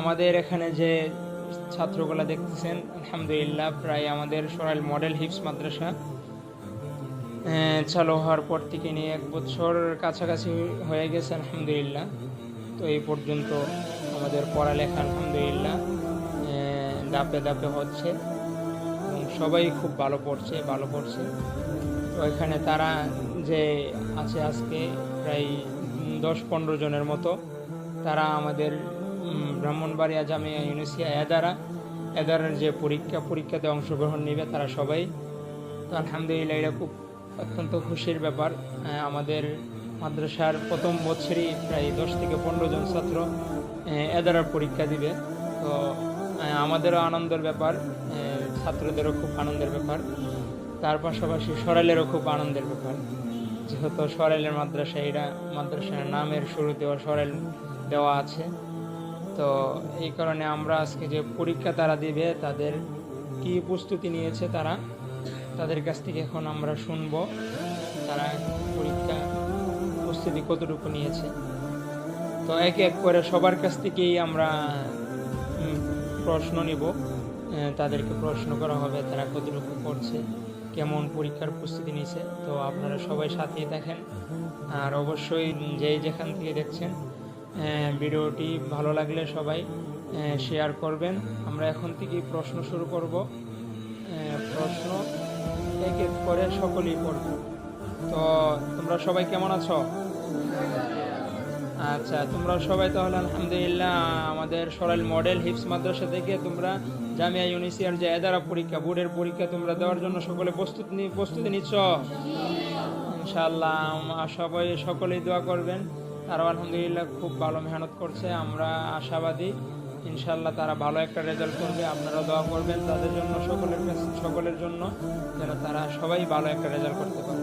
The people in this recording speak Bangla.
আমাদের এখানে যে ছাত্রগুলো দেখতেছেন, আলহামদুলিল্লাহ, প্রায় আমাদের সরাইল মডেল হিপস মাদ্রাসা চালু হওয়ার পর থেকে নিয়ে এক বছর কাছাকাছি হয়ে গেছে, আলহামদুলিল্লাহ। তো এই পর্যন্ত আমাদের পড়ালেখা, আলহামদুলিল্লাহ ধাপে ধাপে হচ্ছে। সবাই খুব ভালো পড়ছে ভালো পড়ছে। তো এখানে তারা যে আছে আজকে, প্রায় দশ পনেরো জনের মতো, তারা আমাদের ব্রাহ্মণবাড়িয়া জামিয়া ইউনিসিয়া, এদারা। এদারার যে পরীক্ষা, পরীক্ষাতে অংশগ্রহণ নেবে তারা সবাই। তো আলহামদুলিল্লাহ এটা খুব অত্যন্ত খুশির ব্যাপার। আমাদের মাদ্রাসার প্রথম বছরই প্রায় দশ থেকে পনেরো জন ছাত্র এদারার পরীক্ষা দিবে। তো আমাদেরও আনন্দের ব্যাপার ছাত্রদেরও খুব আনন্দের ব্যাপার। তার পাশাপাশি সরাইলেরও খুব আনন্দের ব্যাপার। যেহেতু সরাইলের মাদ্রাসা এটা মাদ্রাসার নামের শুরুতেও সরাইল দেওয়া আছে। তো এই কারণে আমরা আজকে যে পরীক্ষা তারা দিবে, তাদের কি প্রস্তুতি নিয়েছে তারা, তাদের কাছ থেকে এখন আমরা শুনব তারা পরীক্ষা প্রস্তুতি কতটুকু নিয়েছে। তো এক এক করে সবার কাছ থেকেই আমরা প্রশ্ন নিব। তাদেরকে প্রশ্ন করা হবে তারা কতটুকু করছে, কেমন পরীক্ষার প্রস্তুতি নিয়েছে। তো আপনারা সবাই সাথেই দেখেন আর অবশ্যই যেই যেখান থেকে দেখছেন ভিডিওটি ভালো লাগলে সবাই শেয়ার করবেন। আমরা এখন থেকেই প্রশ্ন শুরু করব। প্রশ্ন এক এক করে সকলেই করব। তো তোমরা সবাই কেমন আছো? আচ্ছা তোমরা সবাই তাহলে আলহামদুলিল্লাহ আমাদের সরাইল মডেল হিপস মাদ্রাসা থেকে তোমরা জামিয়া ইউনিসিয়ার যে এদারা পরীক্ষা, বোর্ডের পরীক্ষা তোমরা দেওয়ার জন্য সকলে প্রস্তুতি প্রস্তুতি নিচ্ছ? ইনশাআল্লাহ আম- সবাই সকলেই দোয়া করবেন। তারাও আলহামদুলিল্লাহ খুব ভালো মেহনত করছে, আমরা আশাবাদী। ইনশাল্লাহ তারা ভালো একটা রেজাল্ট করবে আপনারা দোয়া করবেন। তাদের জন্য, সকলের সকলের জন্য যেন তারা সবাই ভালো একটা রেজাল্ট করতে পারে।